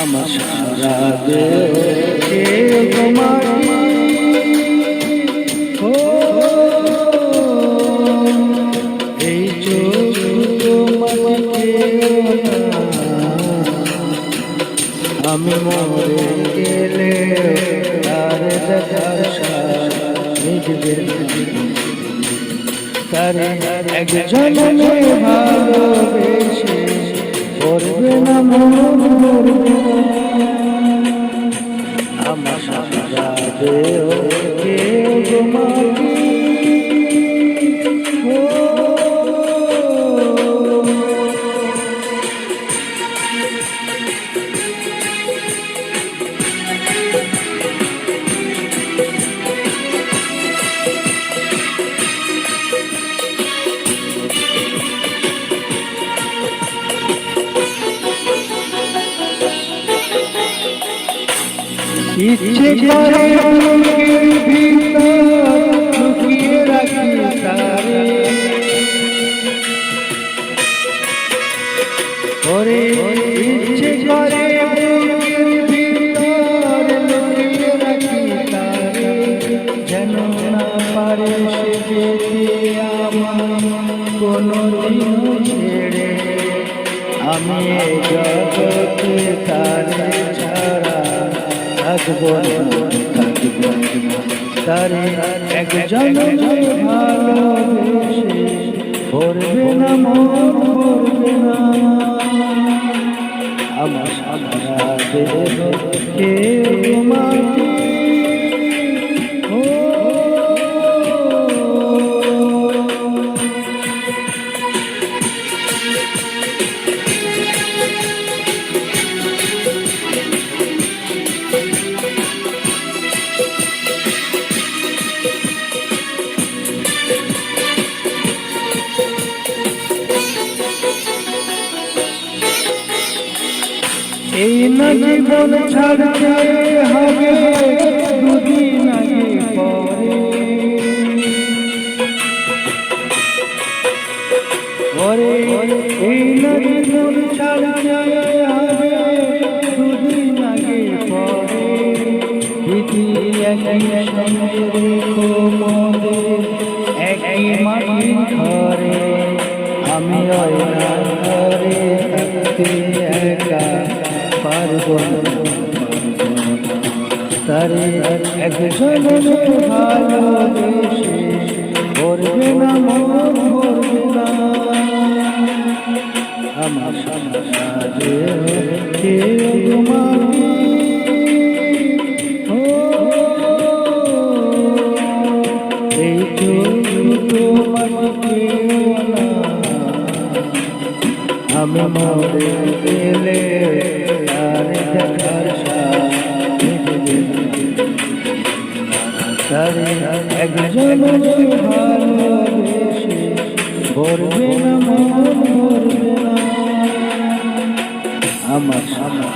আমার সারা দেহ খেয়ে মরে গেলে তার দেখার তার একজন ভালোবেসে করবে না মন আমার সারা ইচ্ছে করে বুকের ভিতর লুকিয়ে রাখি তারে ওরে ইচ্ছে করে বুকের ভিতর লুকিয়ে রাখি তারে। যেন না পারে সে যেতে আমার কোনো দিন ছেড়ে। আমি জগতে তারে ছাড়া থাকব থাকব একজন ভালোবেসে ভরবে না মন ভরবে না আমার দেহ কেউ মাটি এই জীবন ছাড়তে হবে দুদিন আগে পরে। ওরে এই জীবন ছাড়তে হবে দুদিন আগে পরে। একই একই ঘরে। আমি ওই পারব তারে একজন ভালোবেসে করবে না মন করবে না আমার সাজে কেউ ও এই চোখ তোমাকে আমি মরে গেলে আর দেখার একজন ভালোবেসে ভরবে না মন ভরবে না আমার সামনে